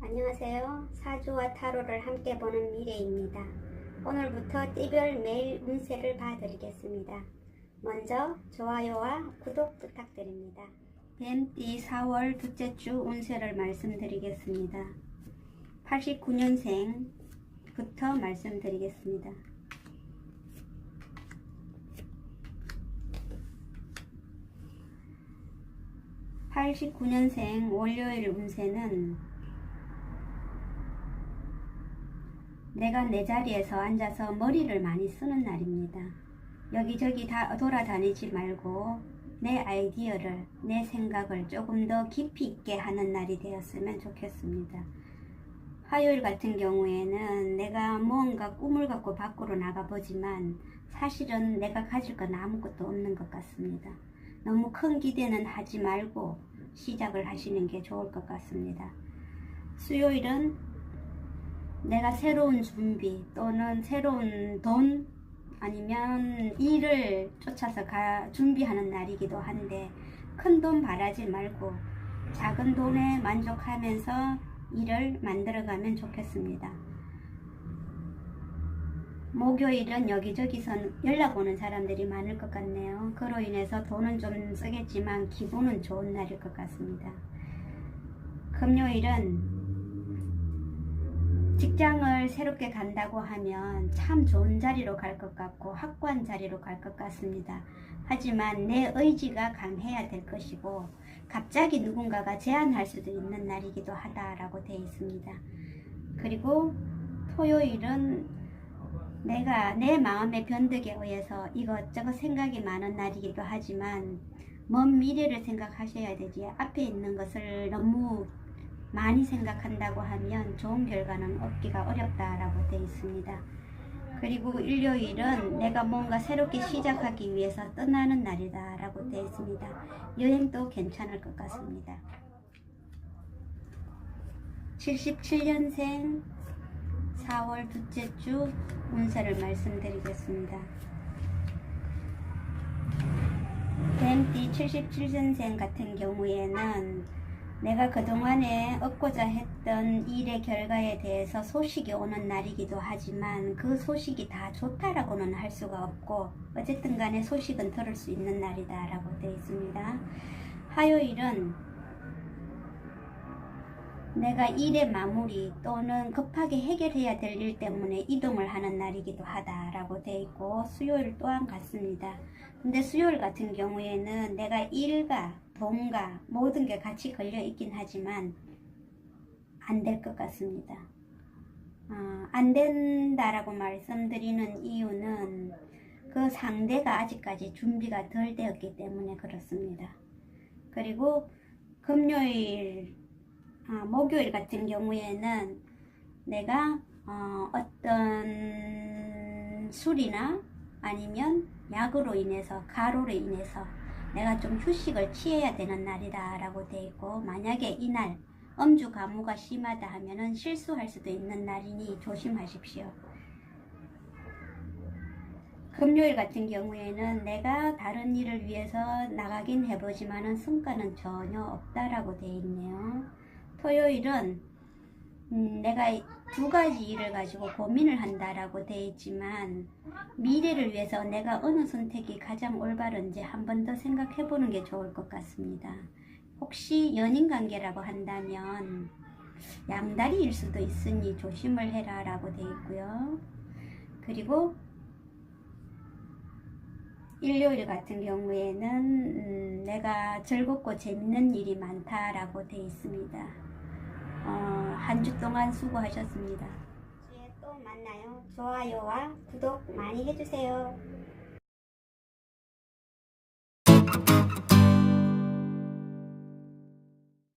안녕하세요. 사주와 타로를 함께 보는 미래입니다. 오늘부터 띠별 매일 운세를 봐드리겠습니다. 먼저 좋아요와 구독 부탁드립니다. 뱀띠 4월 둘째 주 운세를 말씀드리겠습니다. 89년생부터 말씀드리겠습니다. (89년생) 월요일 운세는 내가 내 자리에서 앉아서 머리를 많이 쓰는 날입니다. 여기저기 다 돌아다니지 말고 내 아이디어를, 내 생각을 조금 더 깊이 있게 하는 날이 되었으면 좋겠습니다. 화요일 같은 경우에는 내가 뭔가 꿈을 갖고 밖으로 나가보지만 사실은 내가 가질 건 아무것도 없는 것 같습니다. 너무 큰 기대는 하지 말고 시작을 하시는 게 좋을 것 같습니다. 수요일은 내가 새로운 준비 또는 새로운 돈 아니면 일을 쫓아서 가, 준비하는 날이기도 한데 큰 돈 바라지 말고 작은 돈에 만족하면서 일을 만들어가면 좋겠습니다. 목요일은 여기저기서 연락 오는 사람들이 많을 것 같네요. 그로 인해서 돈은 좀 쓰겠지만 기분은 좋은 날일 것 같습니다. 금요일은 직장을 새롭게 간다고 하면 참 좋은 자리로 갈 것 같고 확고한 자리로 갈 것 같습니다. 하지만 내 의지가 강해야 될 것이고 갑자기 누군가가 제안할 수도 있는 날이기도 하다라고 되어 있습니다. 그리고 토요일은 내가 내 마음의 변덕에 의해서 이것저것 생각이 많은 날이기도 하지만 먼 미래를 생각하셔야 되지 앞에 있는 것을 너무 많이 생각한다고 하면 좋은 결과는 얻기가 어렵다라고 되어 있습니다. 그리고 일요일은 내가 뭔가 새롭게 시작하기 위해서 떠나는 날이다 라고 되어 있습니다. 여행도 괜찮을 것 같습니다. 77년생 4월 둘째 주 운세를 말씀드리겠습니다. 뱀띠 77년생 같은 경우에는 내가 그동안에 얻고자 했던 일의 결과에 대해서 소식이 오는 날이기도 하지만 그 소식이 다 좋다라고는 할 수가 없고 어쨌든 간에 소식은 들을 수 있는 날이다 라고 되어 있습니다. 화요일은 내가 일의 마무리 또는 급하게 해결해야 될 일 때문에 이동을 하는 날이기도 하다라고 되어 있고 수요일 또한 같습니다. 근데 수요일 같은 경우에는 내가 일과 돈과 모든 게 같이 걸려 있긴 하지만 안 될 것 같습니다. 어, 안 된다라고 말씀드리는 이유는 그 상대가 아직까지 준비가 덜 되었기 때문에 그렇습니다. 그리고 금요일, 아, 목요일 같은 경우에는 내가 어, 어떤 술이나 아니면 약으로 인해서 가로로 인해서 내가 좀 휴식을 취해야 되는 날이다 라고 돼 있고 만약에 이날 음주 가무가 심하다 하면은 실수할 수도 있는 날이니 조심하십시오. 금요일 같은 경우에는 내가 다른 일을 위해서 나가긴 해보지만은 성과는 전혀 없다라고 돼 있네요. 토요일은 음, 내가 두 가지 일을 가지고 고민을 한다라고 되어 있지만 미래를 위해서 내가 어느 선택이 가장 올바른지 한 번 더 생각해 보는 게 좋을 것 같습니다. 혹시 연인 관계라고 한다면 양다리일 수도 있으니 조심을 해라 라고 되어 있고요. 그리고 일요일 같은 경우에는 음, 내가 즐겁고 재밌는 일이 많다라고 되어 있습니다. 어, 한 주 동안 수고하셨습니다. 다음주에 또 만나요. 좋아요와 구독 많이 해주세요.